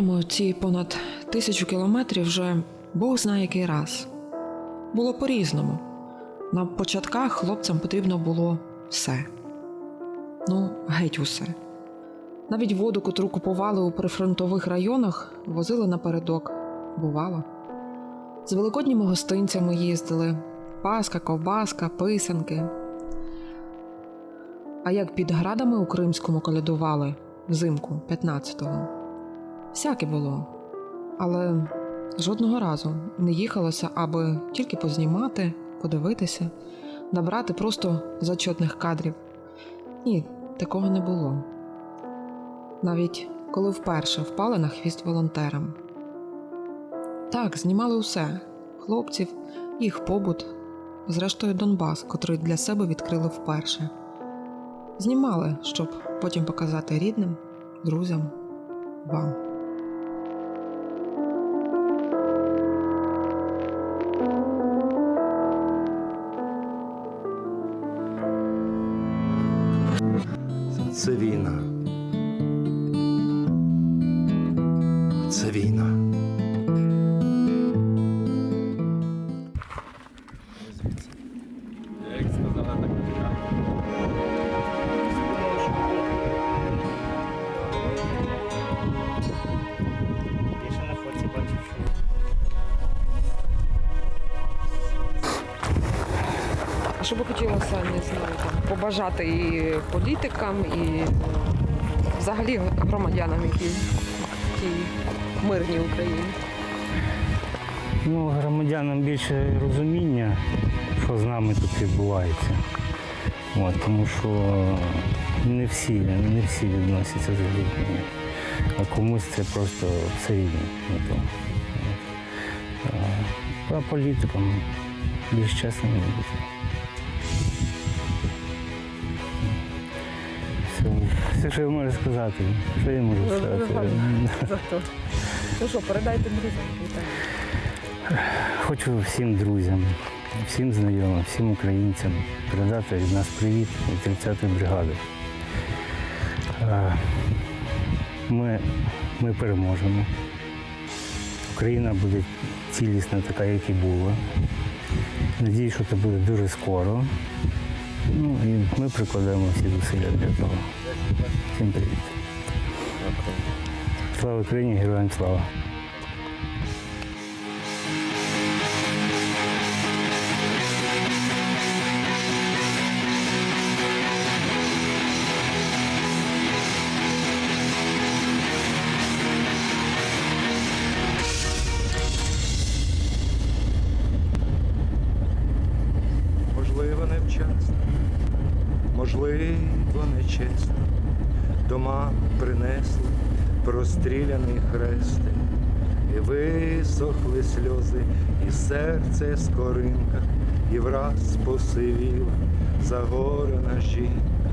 Долаємо ці понад тисячу кілометрів вже Бог знає який раз. Було по-різному. На початках хлопцям потрібно було все. Ну, геть усе. Навіть воду, котру купували у прифронтових районах, возили напередок. Бувало. З великодніми гостинцями їздили: паска, ковбаска, писанки. А як під градами у Кримському колядували взимку 15-го. Всяке було. Але жодного разу не їхалося, аби тільки познімати, подивитися, набрати просто зачетних кадрів. Ні, такого не було. Навіть коли вперше впали на хвіст волонтерам. Так, знімали усе хлопців, їх побут, зрештою Донбас, котрий для себе відкрили вперше. Знімали, щоб потім показати рідним, друзям, вам. Що би хотілося, не знаю, там, побажати і політикам, і е, взагалі громадянам, які в мирній Україні. ну, громадянам більше розуміння, що з нами тут відбувається. От, тому що не всі, не всі відносяться з людьми. А комусь це просто все рівно. не А політикам більш чесними бути. Все, все, що я можу сказати. Що я можу сказати? Ну що, передайте друзям. Хочу всім друзям, всім знайомим, всім українцям передати від нас привіт від 30-ї бригади. Е, Ми, ми переможемо. Україна буде цілісна, така, як і була. Надію, що це буде дуже скоро. Ну і ми прикладаємо всі зусилля для того. Всім привіт. Слава Україні, героям слава! Простріляний хрестик, і висохли сльози, і серце скоринка, і враз посивіла загорена жінка.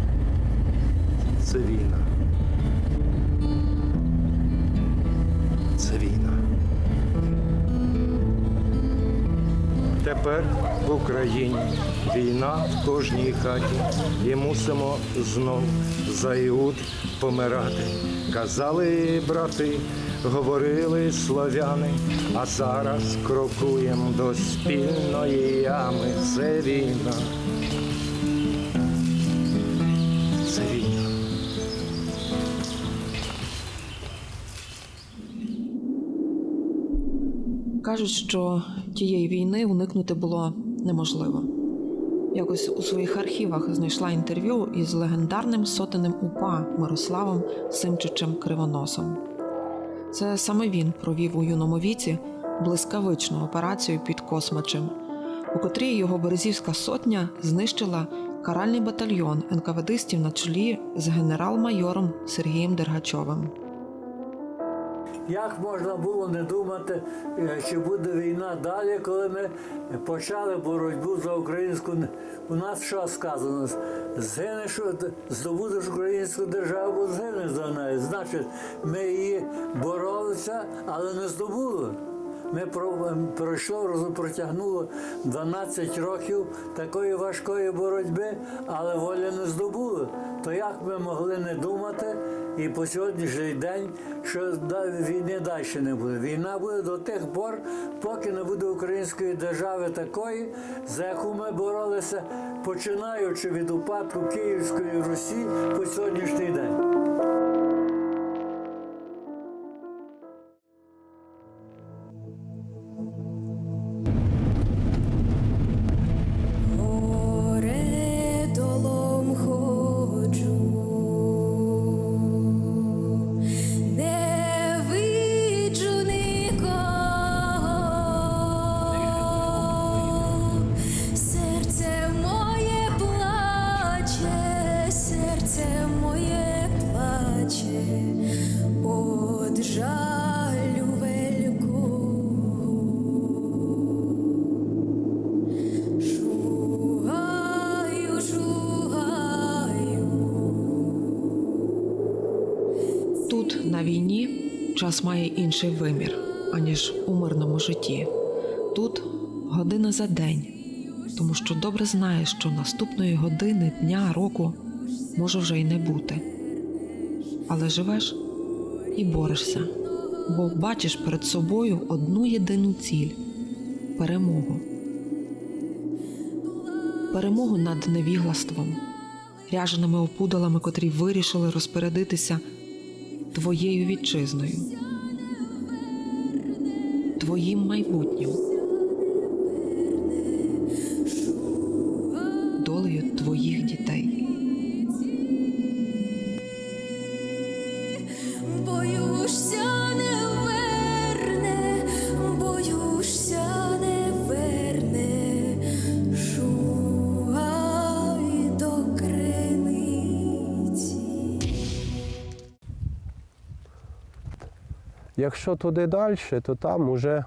Це війна. Це війна. Тепер в Україні війна в кожній хаті, і мусимо знов за Іуд помирати. Казали брати, говорили слов'яни, а зараз крокуємо до спільної ями. Це війна. Це війна. Кажуть, що тієї війни уникнути було неможливо. Якось у своїх архівах знайшла інтерв'ю із легендарним сотенем УПА Мирославом Симчичем Кривоносом. Це саме він провів у юному віці блискавичну операцію під Космачем, у котрій його березівська сотня знищила каральний батальйон НКВДистів на чолі з генерал-майором Сергієм Дергачовим. Як можна було не думати, е, чи буде війна далі, коли ми почали боротьбу за українську. У нас що сказано? Згинеш, здобудеш українську державу, згинеш за нею. Значить, ми її боролися, але не здобули. Ми про- пройшло, протягнуло 12 років такої важкої боротьби, але волі не здобули. То як ми могли не думати і по сьогоднішній день, що війни далі не буде? Війна буде до тих пор, поки не буде української держави такої, за яку ми боролися, починаючи від упадку Київської Русі по сьогоднішній день. На війні, час має інший вимір, аніж у мирному житті. Тут година за день, тому що добре знаєш, що наступної години, дня, року може вже й не бути. Але живеш і борешся, бо бачиш перед собою одну єдину ціль перемогу. Перемогу над невіглаством, ряженими опудалами, котрі вирішили розпорядитися твоєю вітчизною, твоїм майбутнім, Якщо туди далі, то там уже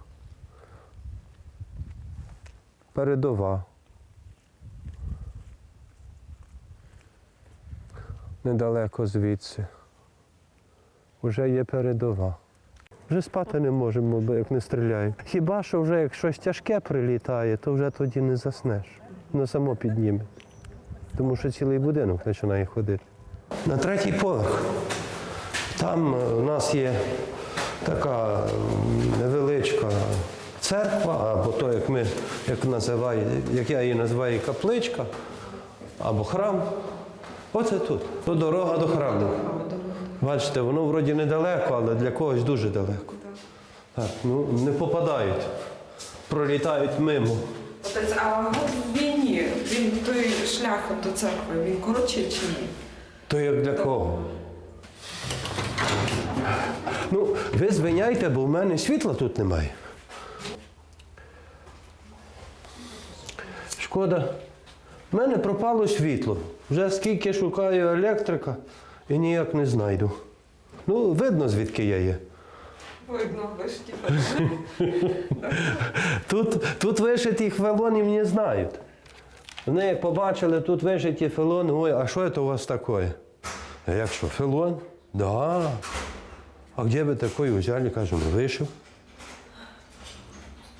передова. Недалеко звідси. Вже є передова. Вже спати не можемо, бо як не стріляють. Хіба що вже як щось тяжке прилітає, то вже тоді не заснеш. Воно само підніме. Тому що цілий будинок починає ходити. На третій поверх. Там е, у нас є така невеличка церква, або то, як ми, як називаю, як я її називаю, капличка, або храм. Оце тут. То дорога до храму. Бачите, воно вроді недалеко, але для когось дуже далеко. Так, ну не попадають, пролітають мимо. Отець, а от в війні він той шлях до церкви, він коротший чи ні? То як для кого? Ну, ви звиняйте, бо в мене світла тут немає. Шкода. В мене пропало світло. Вже скільки шукаю електрика і ніяк не знайду. Ну, видно, звідки я є. Видно, ви ж типу. Тут, тут вишиті фелонів не знають. Вони як побачили, тут вишиті фелони, ой, а що це у вас таке? А як що, фелон? Да. А де ви такий взяли? Кажу, ну вишив.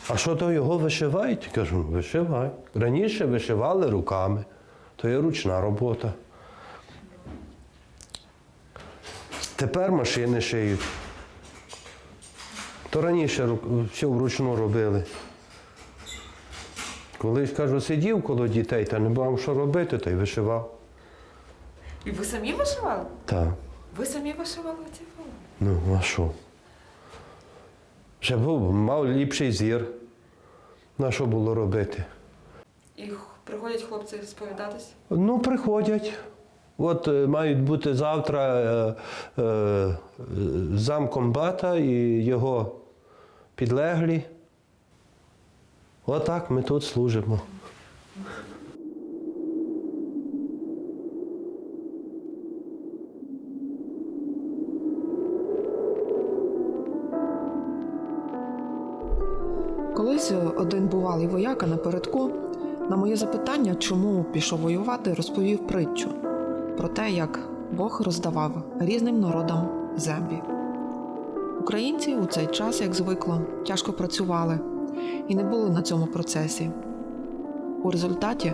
А що то його вишивають? Кажу, ну вишивай. Раніше вишивали руками, то є ручна робота. Тепер машини шиють. То раніше все вручну робили. Колись, кажу, сидів коло дітей та не мав що робити, то й вишивав. І ви самі вишивали? Так. Ви самі вишивали ці фото? Ну, а що? Ще був, мав ліпший зір. На що було робити? І приходять хлопці сповідатись? Ну, приходять. От е, мають бути завтра е, е, е, замкомбата і його підлеглі. Отак ми тут служимо. Колись один бувалий вояка напередку на моє запитання, чому пішов воювати, розповів притчу про те, як Бог роздавав різним народам землі. Українці у цей час, як звикло, тяжко працювали і не були на цьому процесі. У результаті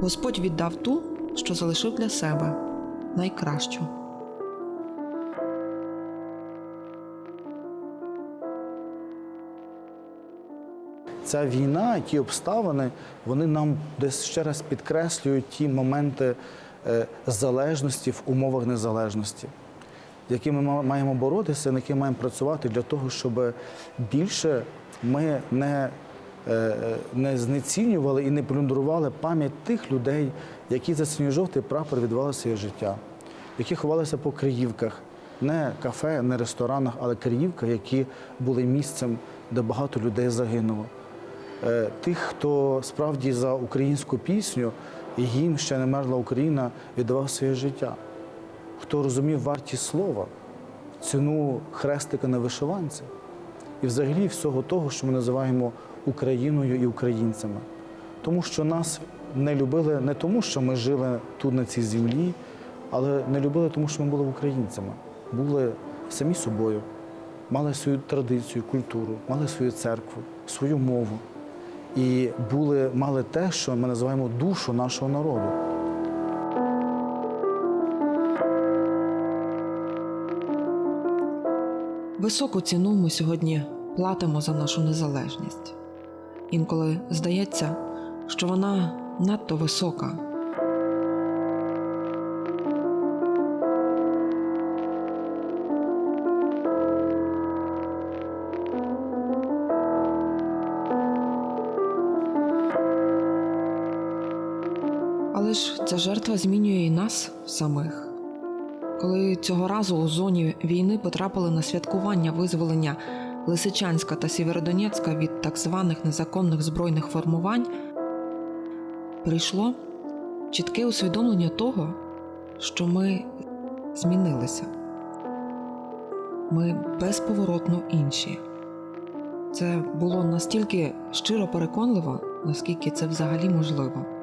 Господь віддав ту, що залишив для себе найкращу. Ця війна, ті обставини, вони нам десь ще раз підкреслюють ті моменти е, залежності в умовах незалежності, якими ми маємо боротися, над якими маємо працювати для того, щоб більше ми не, е, не знецінювали і не плюндрували пам'ять тих людей, які за синьо-жовтий прапор віддавали своє життя, які ховалися по Криївках, не кафе, не ресторанах, але Криївках, які були місцем, де багато людей загинуло. Е, Тих, хто справді за українську пісню і їм ще не мерла Україна, віддавав своє життя. Хто розумів вартість слова, ціну хрестика на вишиванці і взагалі всього того, що ми називаємо Україною і українцями. Тому що нас не любили не тому, що ми жили тут на цій землі, але не любили тому, що ми були українцями, були самі собою, мали свою традицію, культуру, мали свою церкву, свою мову. І були, мали те, що ми називаємо душу нашого народу. Високу ціну ми сьогодні платимо за нашу незалежність. Інколи здається, що вона надто висока. Ця жертва змінює і нас самих. Коли цього разу у зоні війни потрапили на святкування визволення Лисичанська та Сєвєродонецька від так званих незаконних збройних формувань, прийшло чітке усвідомлення того, що ми змінилися. Ми безповоротно інші. Це було настільки щиро переконливо, наскільки це взагалі можливо.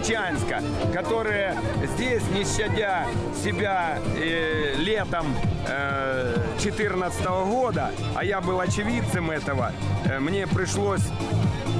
Лисичанска, которые здесь, не щадя себя э, летом 2014 года, а я был очевидцем этого, э, мне пришлось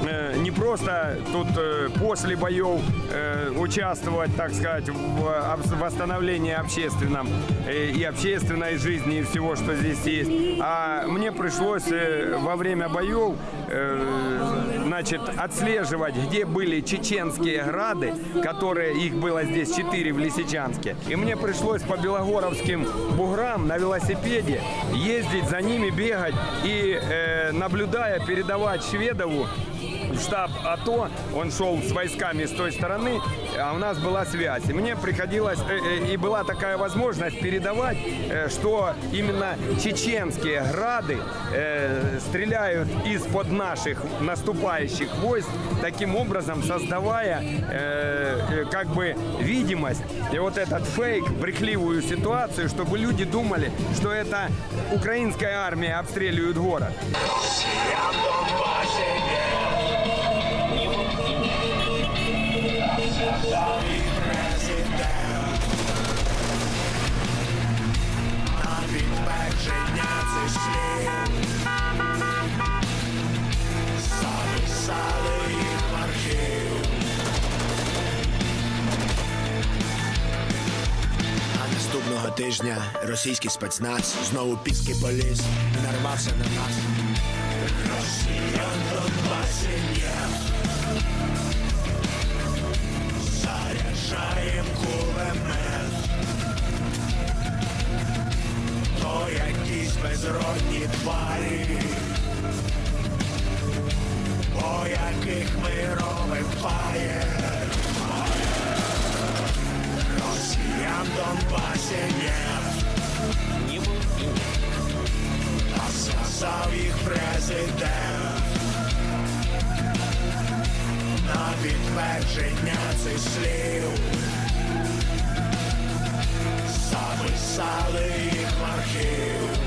э, не просто тут э, после боев э, участвовать, так сказать, в восстановлении общественном э, и общественной жизни и всего, что здесь есть, а мне пришлось э, во время боев э, значит, отслеживать, где были чеченские грады, которые, их было здесь четыре в Лисичанске. И мне пришлось по Белогоровским буграм на велосипеде ездить за ними, бегать и, э, наблюдая, передавать Шведову в штаб АТО, он шел с войсками с той стороны, а у нас была связь. И мне приходилось, э, э, и была такая возможность передавать, э, что именно чеченские грады стреляют из-под наших наступающих войск, таким образом создавая как бы видимость и вот этот фейк, брехливую ситуацию, чтобы люди думали, что это украинская армия обстреливает город. А наступного тижня російський спецназ знову піски поліз, нарвався на нас. Росіян Донбасі нет. Заряджаєм кулемет. То якісь безродні тварі, по яких ми робим фаєр. Росіян Донбасі нет. А сказав їх президент. На підтвердження цих слів записали їх в архів.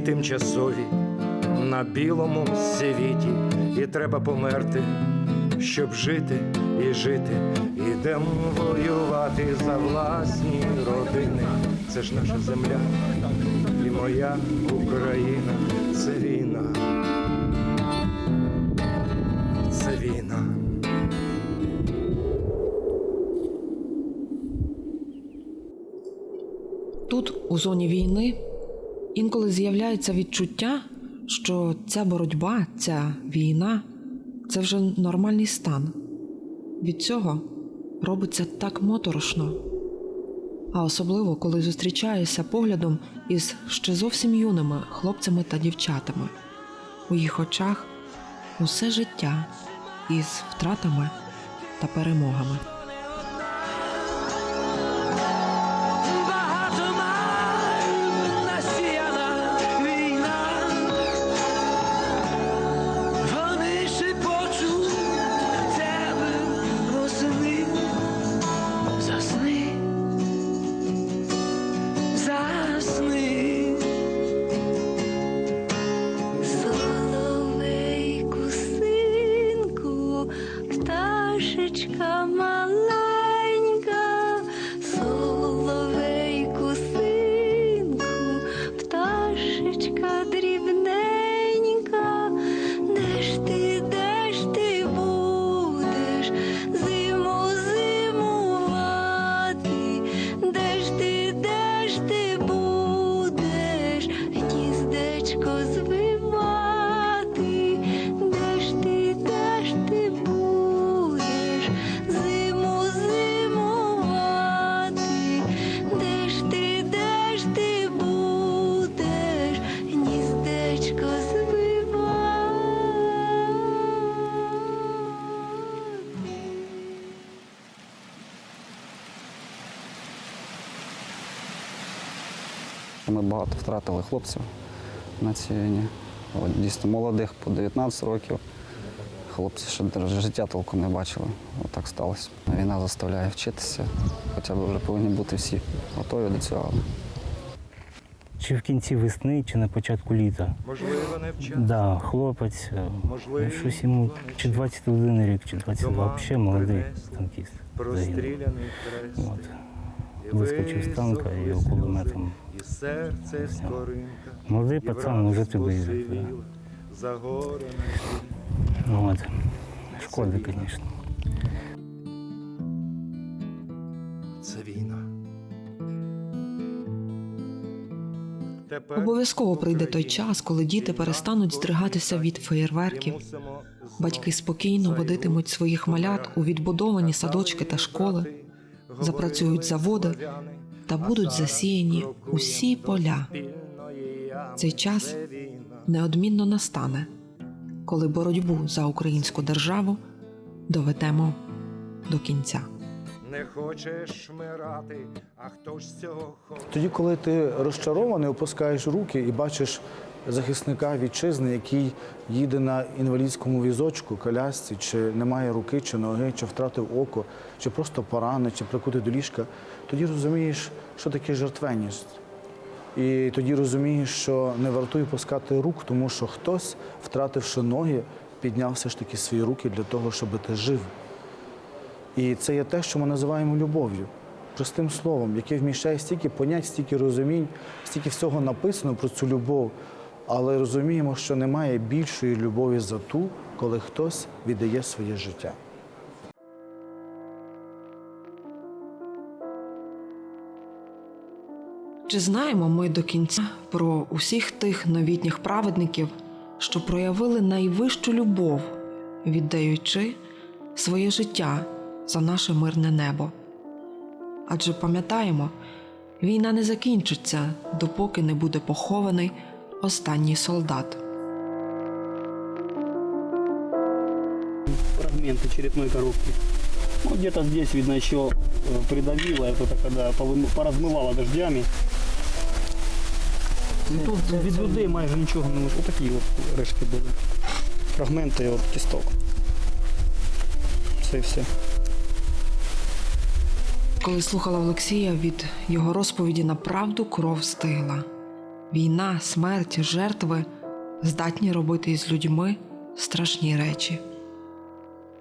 Всі тимчасові на білому світі, і треба померти, щоб жити і жити. Ідем воювати за власні родини. Це ж наша земля і моя Україна. Це війна. Це війна. Тут, у зоні війни, інколи з'являється відчуття, що ця боротьба, ця війна це вже нормальний стан. Від цього робиться так моторошно. А особливо, коли зустрічаєшся поглядом із ще зовсім юними хлопцями та дівчатами. У їх очах усе життя із втратами та перемогами. Ми багато втратили хлопців на цій війні. От, дійсно молодих по 19 років. Хлопці ще життя толком не бачили. Отак сталося. Війна заставляє вчитися, хоча б вже повинні бути всі готові до цього. Чи в кінці весни, чи на початку літа. Можливо, не вчасно. Да, хлопець, е, Можливо, ну, щось йому чи 21 рік, чи 22, взагалі молодий танкіст. Простріляний. От. Вискочив з танка і його кулеметом. І серце скоринка. Молодий пацан, ти виїздив. посивіла, От. Шкода, звісно. Це війна. Обов'язково прийде той час, коли діти перестануть здригатися від феєрверків. Батьки спокійно водитимуть своїх малят у відбудовані садочки та школи, запрацюють заводи та будуть засіяні усі поля. Цей час неодмінно настане, коли боротьбу за українську державу доведемо до кінця. Не хочеш вмирати, а хто ж цього хоче? Тоді, коли ти розчарований, опускаєш руки і бачиш захисника вітчизни, який їде на інвалідському візочку, колясці, чи не має руки, чи ноги, чи втратив око, чи просто поранений, чи прикутий до ліжка, тоді розумієш, що таке жертвеність. І тоді розумієш, що не вартує пускати рук, тому що хтось, втративши ноги, підняв все ж таки свої руки для того, щоб ти жив. І це є те, що ми називаємо любов'ю, простим словом, яке вміщає стільки понять, стільки розумінь, стільки всього написано про цю любов. Але розуміємо, що немає більшої любові за ту, коли хтось віддає своє життя. Чи знаємо ми до кінця про усіх тих новітніх праведників, що проявили найвищу любов, віддаючи своє життя за наше мирне небо? Адже пам'ятаємо, війна не закінчиться, допоки не буде похований останній солдат. фрагменты черепной коробки. Ну, где-то здесь, видно, еще э, придавило, это когда повым- поразмывало дождями. І тут від людей майже нічого не лише. Отакі от решки були. Фрагменти от кісток. Це і все. Коли слухала Олексія від його розповіді на правду кров стигла. Війна, смерть, жертви здатні робити із людьми страшні речі.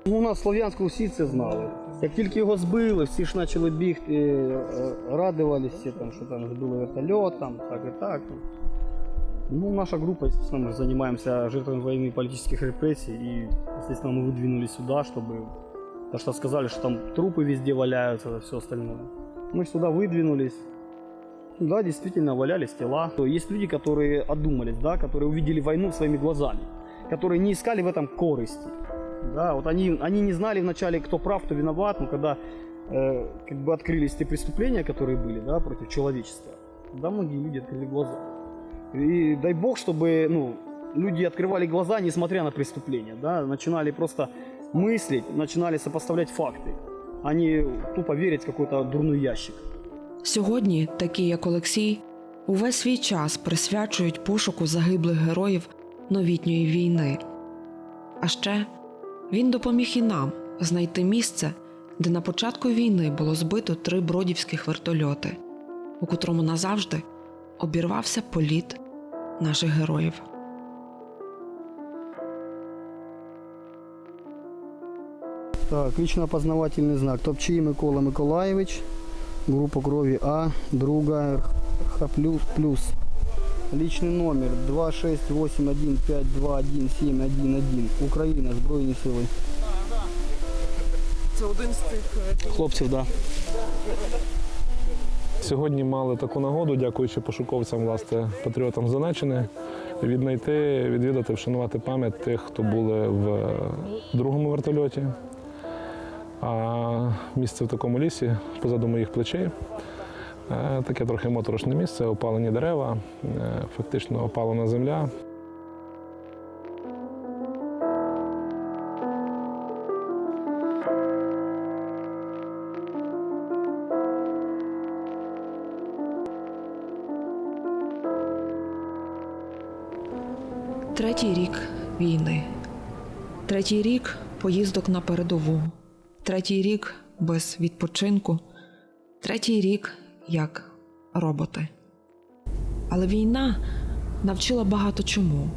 Ну, у нас в Слов'янську всі це знали. Як тільки його збили, всі ж почали бігти, е, радувалися, там, що там збили вертольот, там, так і так. Ну, наша группа, естественно, мы занимаемся жертвами войны и политических репрессий, и, естественно, мы выдвинулись сюда, чтобы... Потому что сказали, что там трупы везде валяются, и все остальное. Мы сюда выдвинулись. Да, действительно, валялись тела. Есть люди, которые одумались, да, которые увидели войну своими глазами, которые не искали в этом корысти. Да, вот они, они не знали вначале, кто прав, кто виноват, но когда э, как бы открылись те преступления, которые были, да, против человечества, да, многие люди открыли глаза. И дай бог, чтобы, ну, люди открывали глаза, несмотря на преступления, да, начинали просто мыслить, начинали сопоставлять факты, а не тупо верить в какой-то дурной ящик. Сьогодні, такі як Олексій, увесь свій час присвячують пошуку загиблих героїв новітньої війни. А ще він допоміг і нам знайти місце, де на початку війни було збито три бродівських вертольоти, у котрому назавжди обірвався політ наших героїв. Так, лично опознавательный знак. Топчий Микола Миколаєвич, группа крови А, друга РХ плюс. Личный номер 26815217111. Україна, Збройні сили. Це один з тих е, Хлопців, да. Сьогодні мали таку нагоду, дякуючи пошуковцям, власне, патріотам Донеччини, віднайти, відвідати, вшанувати пам'ять тих, хто були в другому вертольоті. А місце в такому лісі, позаду моїх плечей. Е, Таке трохи моторошне місце, опалені дерева, е, фактично опалена земля. Третій рік війни. Третій рік поїздок на передову. Третій рік без відпочинку. Третій рік як роботи. Але війна навчила багато чому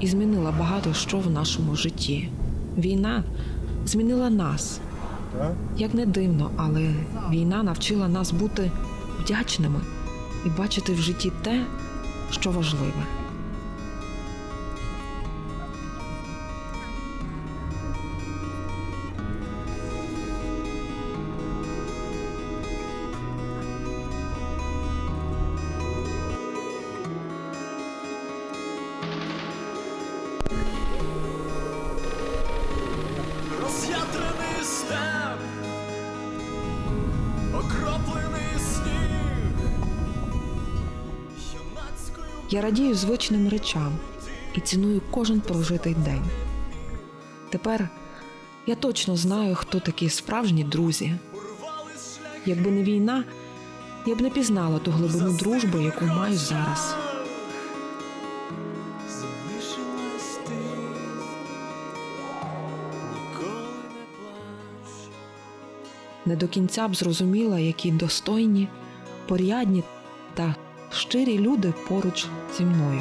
і змінила багато що в нашому житті. Війна змінила нас. Як не дивно, але війна навчила нас бути вдячними і бачити в житті те, що важливе. Я радію звичним речам і ціную кожен прожитий день. Тепер я точно знаю, хто такі справжні друзі. Якби не війна, я б не пізнала ту глибину дружби, яку маю зараз. Не до кінця б зрозуміла, які достойні, порядні та щирі люди поруч зі мною.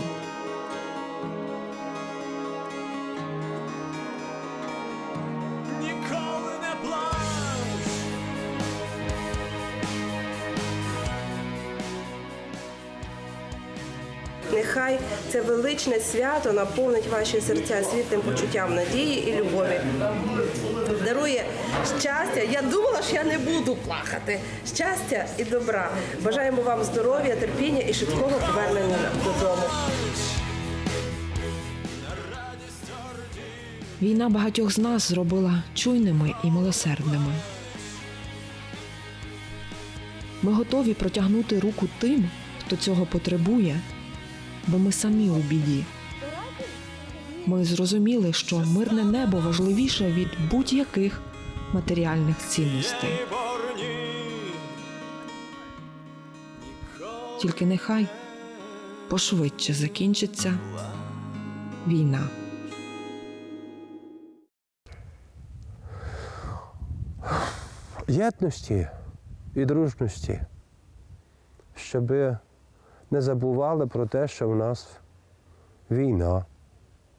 Це величне свято наповнить ваші серця світлим почуттям надії і любові. Дарує щастя. Я думала, що я не буду плакати. Щастя і добра. Бажаємо вам здоров'я, терпіння і швидкого повернення додому. Війна багатьох з нас зробила чуйними і милосердними. Ми готові протягнути руку тим, хто цього потребує, бо ми самі у біді. Ми зрозуміли, що мирне небо важливіше від будь-яких матеріальних цінностей. Тільки нехай пошвидше закінчиться війна. єдності і дружності, щоб не забували про те, що в нас війна.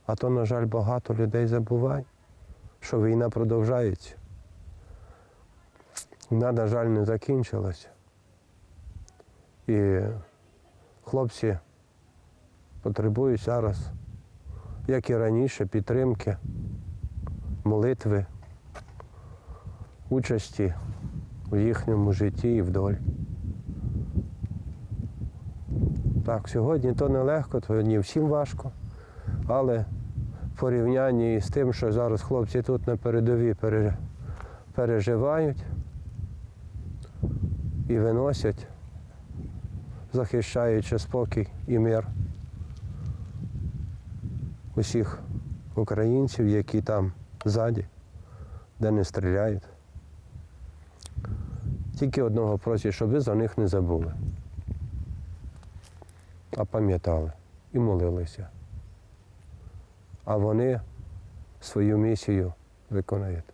А то, на жаль, багато людей забуває, що війна продовжується. Вона, на жаль, не закінчилася. І хлопці потребують зараз, як і раніше, підтримки, молитви, участі у їхньому житті і в Так, сьогодні то нелегко, то не всім важко, але в порівнянні з тим, що зараз хлопці тут на передовій переживають і виносять, захищаючи спокій і мир усіх українців, які там ззаді, де не стріляють. Тільки одного просять, щоб ви за них не забули, а пам'ятали і молилися. А вони свою місію виконують.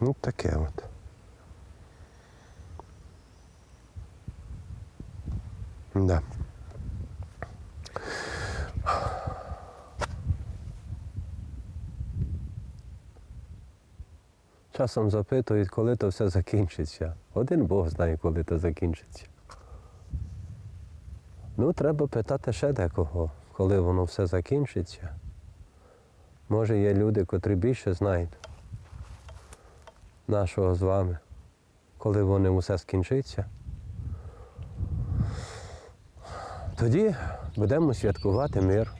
Ну, таке от. Да. Часом запитують, коли то все закінчиться. Один Бог знає, коли то закінчиться. Ну, треба питати ще декого, коли воно все закінчиться. Може, є люди, котрі більше знають нашого з вами, коли вони усе скінчиться. Тоді будемо святкувати мир.